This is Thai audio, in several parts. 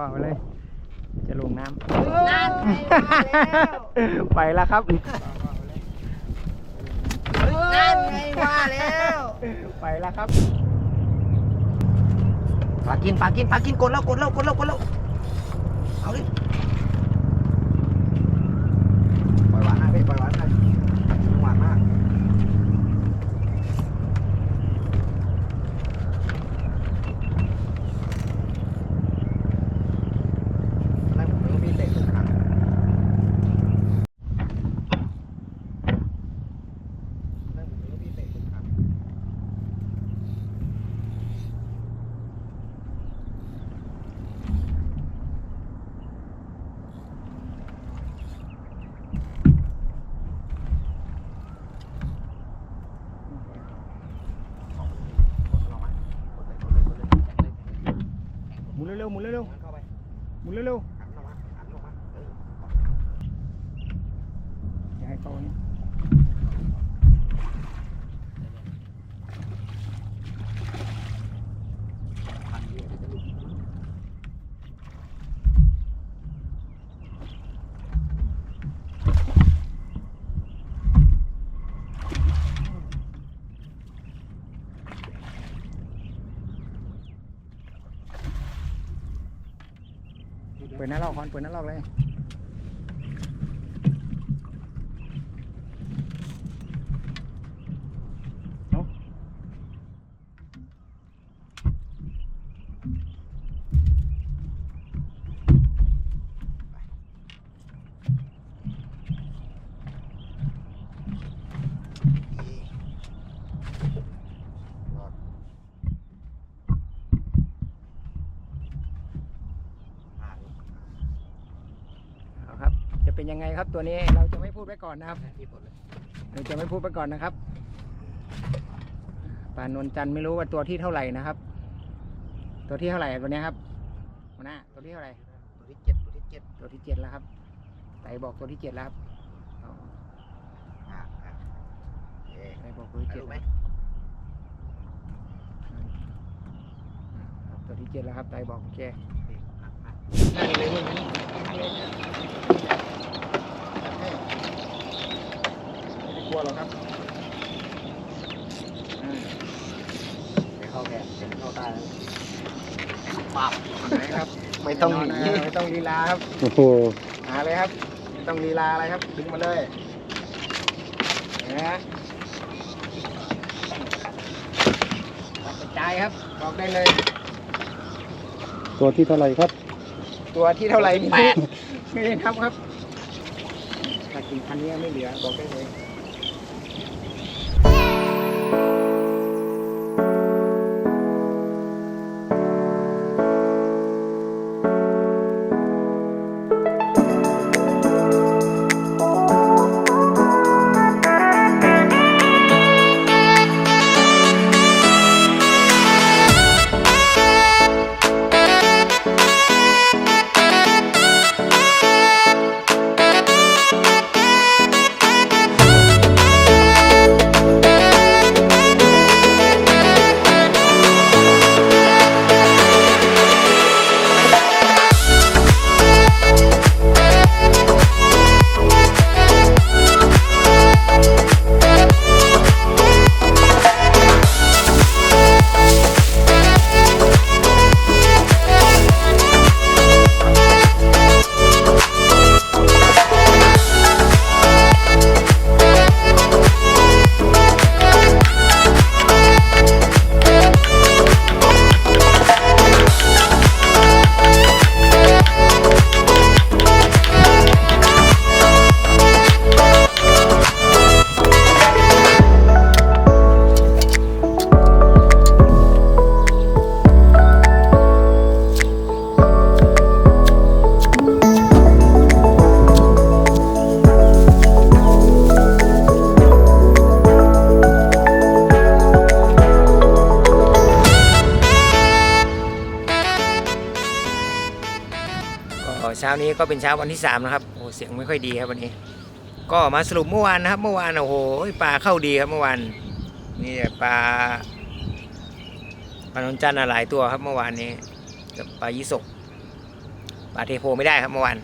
ว้าวว้าวไปเลย จะลงน้ำนั่นไงมาแล้วไปแล้วครับ นั่นไงว่าแล้วไปแล้วครับปลากินปลากินปลากินกดแล้วกดแล้วกดแล้วกดแล้วเอาดิปล่อยหวานหน่อยพี่ปล่อยหวานหน่อยหวานมากนั่นผมไม่พี่เตะทุกครั้งนั่นผมไม่พี่เตะทุกครั้ง หมุนเร็วๆหมุนเร็ว เข้าไป ๆ หมุนเร็วหันออกมาหันออกมาเออๆอย่าให้เขานี่ หันเยอะเดี๋ยวจะหลุด เปิ ดหน้าลอกคอนเปิดหน้าลอกเลย เอาเอาครับ จะเป็น ยังไงครับตัวนี้เราจะไม่พูดไว้ก่อนนะครับพี่ปลดเลยเราจะไม่พูดไปก่อนนะครับปานนจันทร์ไม่รู้ว่าตัวที่เท่าไหร่นะครับ ตัวที่เท่าไหร่ตัวเนี้ยครับหัวหน้าตัวที่เท่าไหร่ตัวที่เจ็ดตัวที่เจ็ดตัวที่เจ็ดแล้วครับไต่บอกตัวที่เจ็ดแล้วครับเอาอ่าอ่าโอเคไต่บอกตัวที่ถ่ายเจ็ดรูปไหมครับตัวที่เจ็ดแล้วครับไต่บอกโอเค ให้ไม่ได้กลัวหรอกครับอ่าเดี๋ยวเข้าแกเดี๋ยวเข้าใต้แล้วปับไหนครับไม่ต้องหนีแน่นนนะไม่ต้องลีลาครับ โอ้โหหาเลยครับไม่ต้องลีลาอะไรครับดึงมาเลยเห็นไหมฮะตัดกระจายครับบอกได้เลย ตัวที่เท่าไหร่ครับ ตัวที่เท่าไหร่แปดไม่ได้นับครับ อีกพันนี้ไม่เหลือบอกได้เลย ก็เป็นเช้าวันที่สามนะครับโอ้เสียงไม่ค่อยดีครับวันนี้ ก็มาสรุปเมื่อวานนะครับ เมื่อวานโอ้โหปลาเข้าดีครับเมื่อวานนี่ปลาปลาหนนจันทร์หลายตัวครับเมื่อวานนี้กับปลายี่สกปลาเทโพไม่ได้ครับเมื่อวาน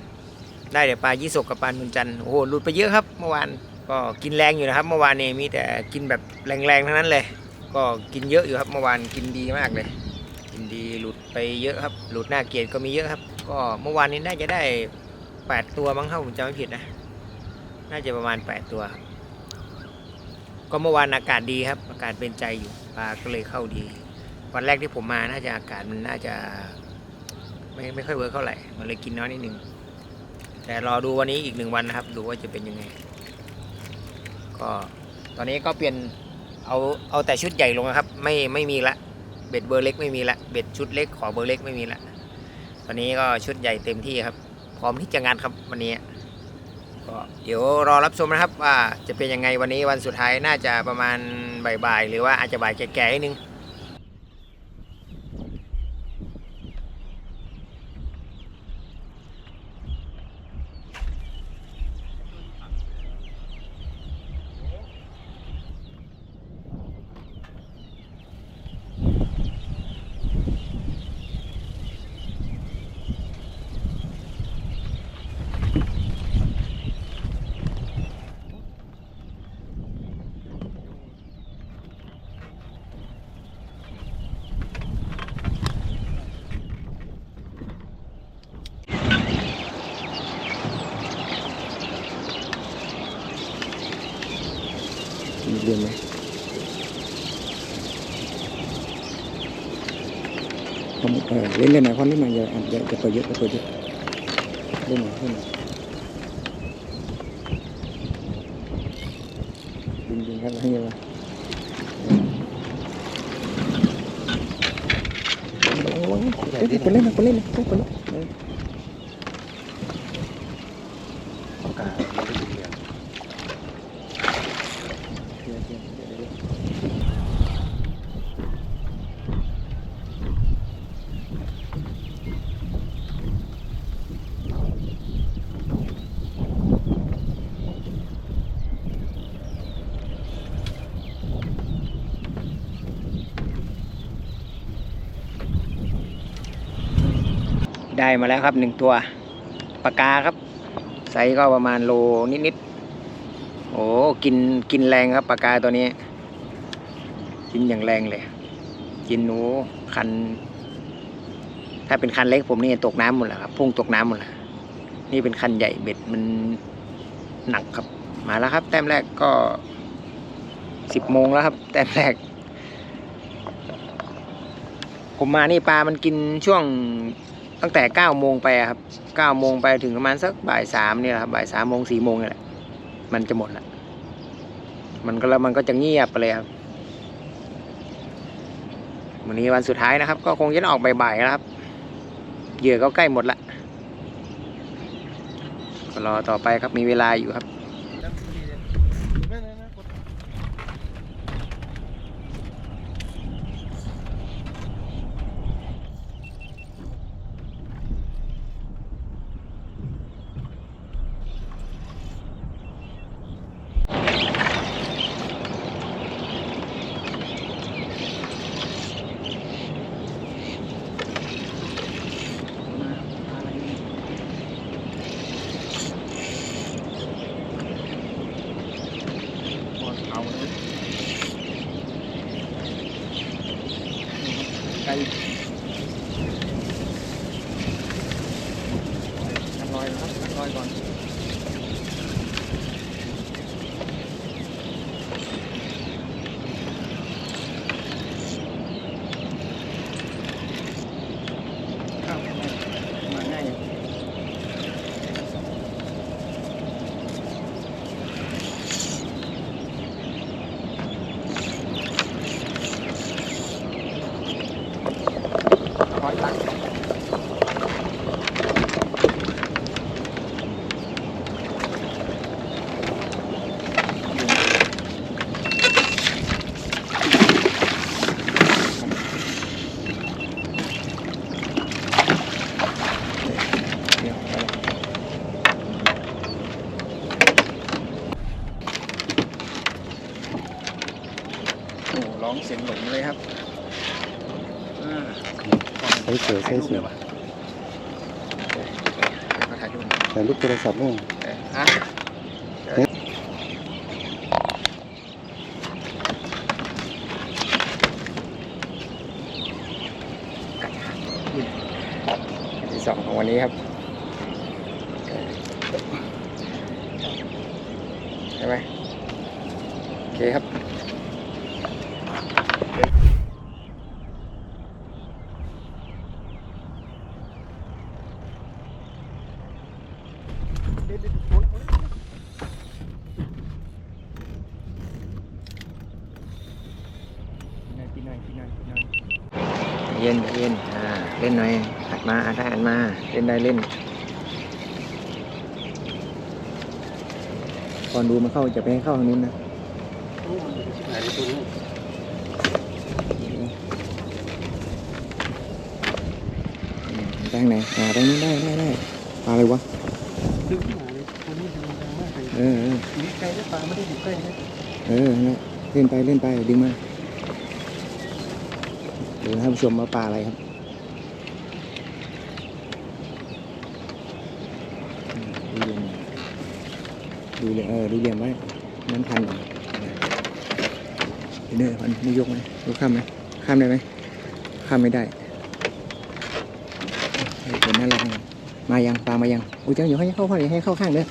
ได้แต่ปลายี่สกกับปลาหนนจันทร์โอ้โหหลุดไปเยอะครับเมื่อวานก็กินแรงอยู่นะครับ เมื่อวานนี้มีแต่กินแบบแรงๆทั้งนั้นเลย ก็กินเยอะอยู่ครับเมื่อวานกินดีมากเลย กินดีหลุดไปเยอะครับ หลุดหน้าเกียรก็มีเยอะครับ ก็เมื่อวานนี้น่าจะได้ 8 ตัวมั้งครับผมจำไม่ผิดนะ น่าจะประมาณ 8 ตัวครับ ก็เมื่อวานอากาศดีครับ อากาศเป็นใจอยู่ปลาก็เลยเข้าดี วันแรกที่ผมมาน่าจะอากาศมันน่าจะ ไม่ไม่ค่อยเวิร์กเท่าไหร่ มันเลยกินน้อยนิดนึง แต่รอดูวันนี้อีกหนึ่งวันนะครับ ดูว่าจะเป็นยังไง ก็ตอนนี้ก็เปลี่ยนเอาเอาแต่ชุดใหญ่ลงนะครับ ไม่ไม่มีละเบ็ดเบอร์เล็กไม่มีละเบ็ดชุดเล็กขอเบอร์เล็กไม่มีละ ตอนนี้ก็ชุดใหญ่เต็มที่ครับ พร้อมที่จะงานครับวันนี้ก็เดี๋ยวรอรับชมนะครับว่าจะเป็นยังไงวันนี้วันสุดท้ายน่าจะประมาณบ่ายๆหรือว่าอาจจะบ่ายแก่ๆนิดนึง ทำเออเล่นเล่นหน่อยควันเล่นหน่อยอย่าอย่าอย่าเปิดเยอะอย่าเปิดเยอะเล่นหน่อยเล่นหน่อยดึงดึงครับให้เยอะระวังระวังเฮ้ยคนเล่นนะคนเล่นนะคนเล่นเออ อากาศไม่ได้ดีอะ เดี๋ยวเดี๋ยวเดี๋ยวเดี๋ยว ได้ มาแล้วครับหนึ่งตัวปากกาครับ ไซส์ก็ประมาณโลนิดๆโอ้กินกินแรงครับปากกาตัวนี้ กินอย่างแรงเลย กินหนูคัน ถ้าเป็นคันเล็กผมนี่ตกน้ำหมดแล้วครับพุ่งตกน้ำหมดแล้วนี่เป็นคันใหญ่เบ็ดมันหนักครับ มาแล้วครับ แต้มแรกก็สิบโมงแล้วครับ แต้มแรก ผมมานี่ปลามันกินช่วง ตั้งแต่เก้าโมงไปครับเก้าโมงไปถึงประมาณสักบ่ายสามนี่แหละครับบ่ายสามโมงสี่โมงนี่แหละมันจะหมดละมันก็แล้วมันก็จะเงียบไปเลยครับวันนี้วันสุดท้ายนะครับ ก็คงจะออกบ่ายๆแล้วครับเหยื่อก็ใกล้หมดละรอต่อไปครับมีเวลาอยู่ครับ ใช้เสือใช้เสือถ่ายรูปโทรศัพท์นู่นฮะ ได้เล่นก่อนดูมันเข้าจะไปให้เข้าทางนู้นนะรูปมันอยู่ที่ไหนในตัวนี้ไปทางไหนอ่าตรงนี้ได้ได้ได้ปลาอะไรวะดึงมาเลยตัวนี้ดึงดังมากเลยเออเอออยู่ไกลได้ปลาไม่ได้อยู่ใกล้นะเออนั่นแหละเล่นไปเล่นไปดึงมาดูท่านผู้ชมว่าปลาอะไรครับอืม ดูเหลี่ยมเออดูเหลี่ยมไว้นั้นทันก่อนเนื้อมันไม่ยกไหมยกข้ามไหมข้ามได้ไหมข้ามไม่ได้เป็นนั่นแหละมายังปลามายังอุ้ยเจ้าอยู่ให้เข้าข้างให้เข้าข้างเด้อ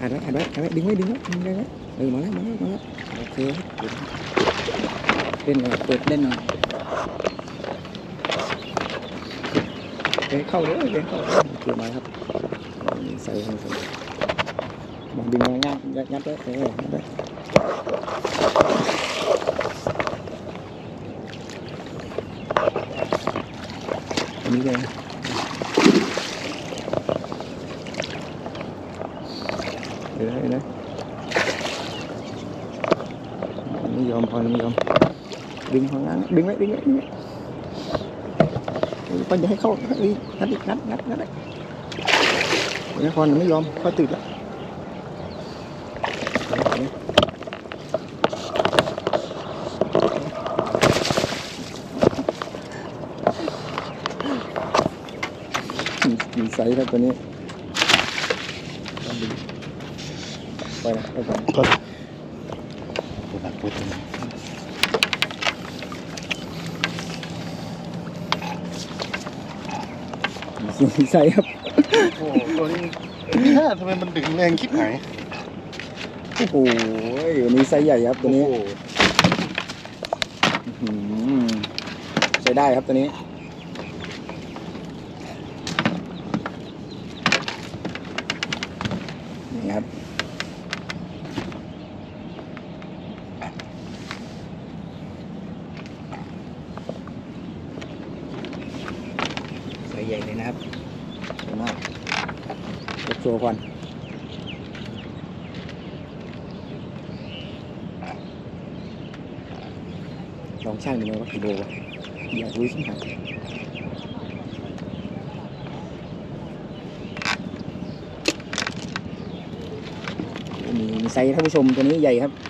อัดไว้อัดไว้อัดไว้ดึงไว้ดึงไว้ดึงไว้เออมาแล้วมาแล้วมาแล้วโอเคเล่นหน่อยเปิดเล่นหน่อยเดินเข้าเลยเดินเข้าเกี่ยวมาครับใส่ให้ใส่ บอกดึงมางัดยัดยัดไว้เออยัดไว้อันนี้เลยเดี๋ยวนะเดี๋ยวนะไม่ยอมพ อไม่ยอมดึงของงานดึงไว้ดึงไว้ดึงไว้ก็อย่าให้เข้าเฮ้ยงัดอีกงัดงัดงัดเลยเดี๋ยวนะพรไม่ยอมเข้าติดแล้วมีไซส์ครับตัวนี้ไปนะไปก่อนก็ตัวหนักตัวมีไซส์ครับ โอ้โหตัวนี้นี่น่าทำไมมันดึงแรงคิดไหน โอ้โหวันนี้ไซส์ใหญ่ครับตัวนี้โอ้โหอืมใช้ได้ครับตัวนี้ นี่ครับใส่ใหญ่เลยนะครับสวยมากยกโชว์ก่อน ลองช่างดูไหมว่ากี่โลวะอยากรู้สิครับมีมีไซส์ท่านผู้ชมตัวนี้ใหญ่ครับ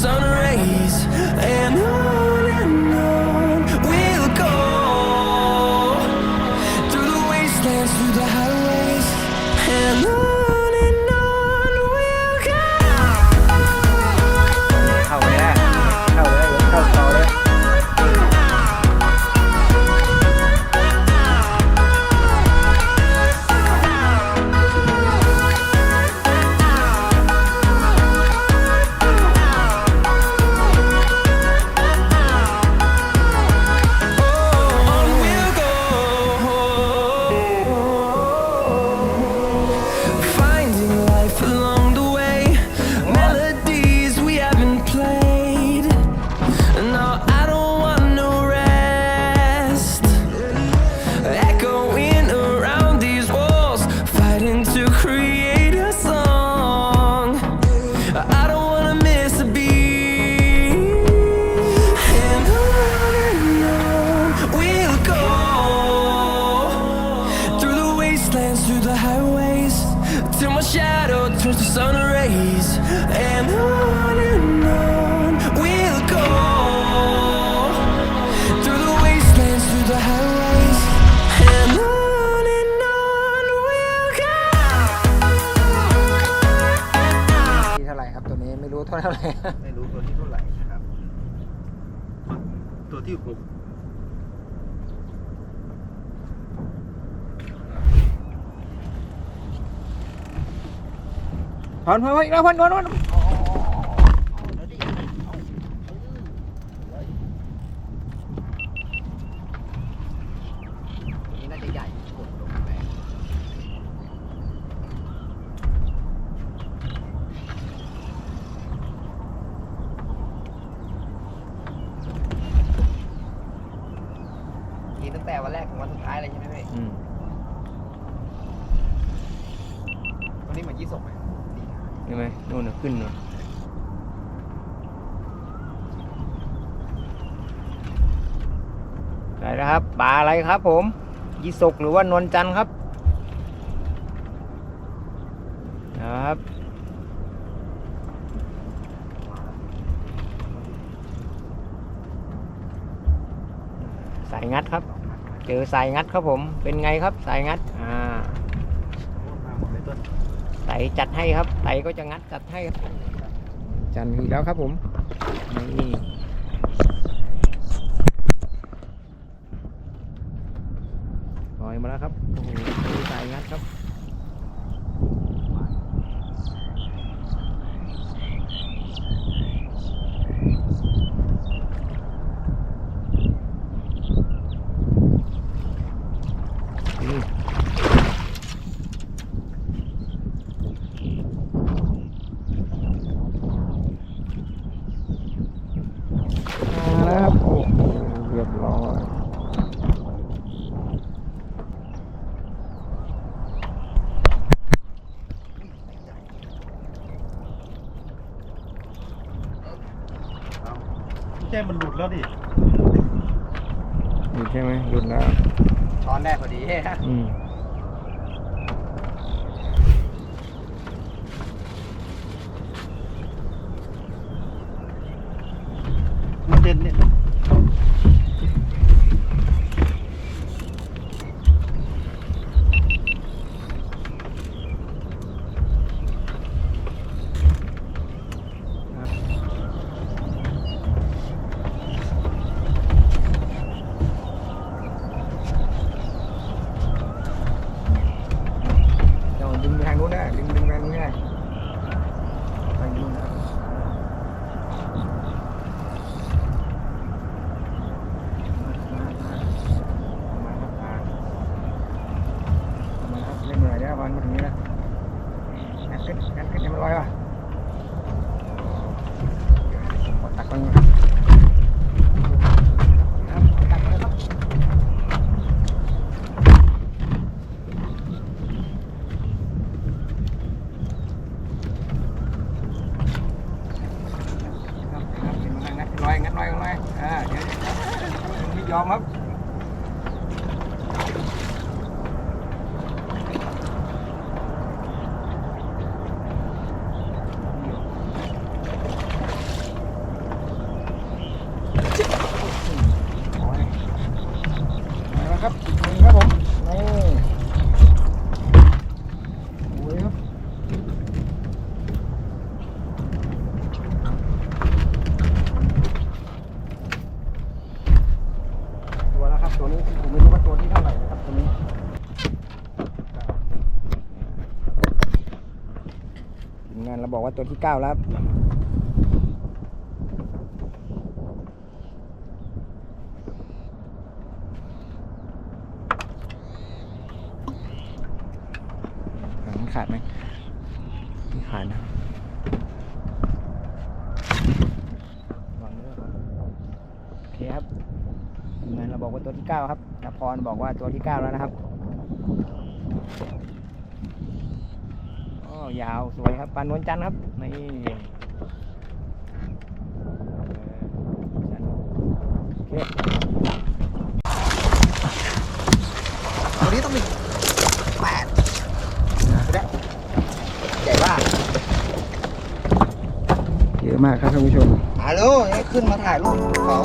sun rays. ตัวที่หกพอนพอนพอนอีกแล้วพอนพอนพอนนี่น่าจะใหญ่กดลงไป กินตั้งแต่วันแรกถึงวันสุดท้ายเลยใช่ไหมพี่ อืม ตัวนี้เหมือนยี่สกไหม ใช่ไหม นู่นน่ะขึ้นนู่นได้แล้วครับปลาอะไรครับผมยี่สกหรือว่านวลจันทร์ครับนะครับสายงัดครับ เจอสายงัดครับผมเป็นไงครับสายงัดอ่ามาหมดเลยต้นไตจัดให้ครับ ไตก็จะงัดกัดให้ครับจันอีกแล้วครับผมนี่ลอยมาแล้วครับโอ้โหใสายงัดครับ อืม มาแล้วครับโอ้โหเรียบร้อย แจ้มันหลุดแล้วดิหยุดใช่ไหมหยุดแล้วช้อนได้พอดี อืม มันเด่นเนี่ย เดี๋ยวดึงไปทางนู้นได้ดึงดึงไปทางนู้นได้ไปนู้นนะครับมามามามาครับมามาครับเล่นหน่อยได้บอลมาถึงนี้แล้วงัดขึ้นงัดขึ้นให้มันลอยว่ะกดตักก่อนครับครับกดตักก่อนครับ ครับครับเป็นมางัดลอยงัดลอยลอยอ่าเดี๋ยวไม่ยอมครับโอ้ยมาแล้วครับอีกหนึ่งครับผมนี่โอ้ยครับ ตัวแล้วครับตัวนี้ผมไม่รู้ว่าตัวที่เท่าไหร่นะครับตัวนี้ทีมงานเราบอกว่า ตัวที่เก้าแล้วครังขาดไหมไม่ขาดนะวางด้วยโอเคครับทีมงานเราบอกว่าตัวที่เก้าครับนพรบอกว่าตัวที่เก้าแล้วนะครับอ๋อยาวสวยครับปานนวลจันทร์ครับ นี่เออโอเคตัวนี้ต้องมีแปดนะใหญ่ว่าเยอะมากครับท่านผู้ชมฮัลโหลให้ขึ้นมาถ่ายรูปเขา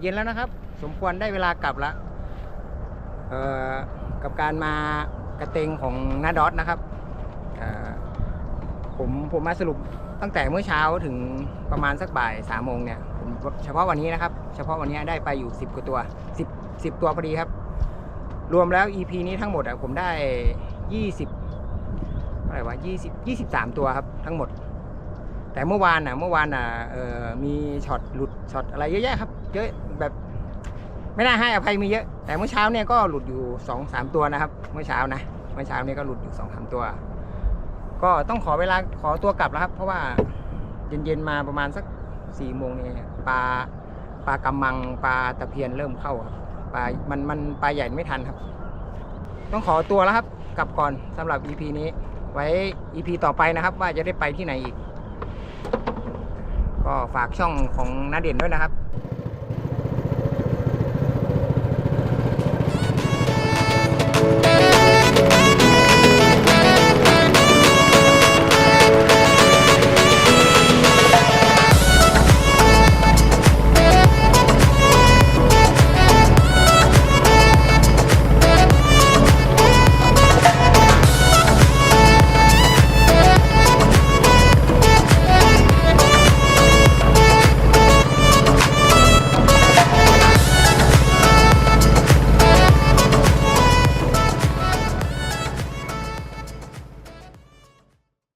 เย็นแล้วนะครับ สมควรได้เวลากลับละเอ่อกับการมากระเตงของนาดอสนะครับผมผมมาสรุปตั้งแต่เมื่อเช้าถึงประมาณสักบ่ายสามโมงเนี่ยผมเฉพาะวันนี้นะครับ เฉพาะวันนี้ได้ไปอยู่10กว่าตัว10 10ตัวพอดีครับ รวมแล้ว EP นี้ทั้งหมดอะผมได้20อะไรวะ20 23ตัวครับทั้งหมด แต่เมื่อวานอะเมื่อวานอะออมีช็อตหลุดช็อตอะไรเยอะแยะครับเยอะ ไม่น่าให้อภัยมีเยอะ แต่เมื่อเช้าเนี่ยก็หลุดอยู่สองสามตัวนะครับ เมื่อเช้านะ เมื่อเช้าเนี่ยก็หลุดอยู่สองสามตัว ก็ต้องขอเวลาขอตัวกลับแล้วครับ เพราะว่าเย็นๆมาประมาณสักสี่โมงเนี่ยปลาปลากำมังปลาตะเพียนเริ่มเข้าครับปลา มันมันปลาใหญ่ไม่ทันครับ ต้องขอตัวแล้วครับกลับก่อนสำหรับ EP นี้ ไว้ EP ต่อไปนะครับ ว่าจะได้ไปที่ไหนอีก ก็ฝากช่องของนาเด่นด้วยนะครับ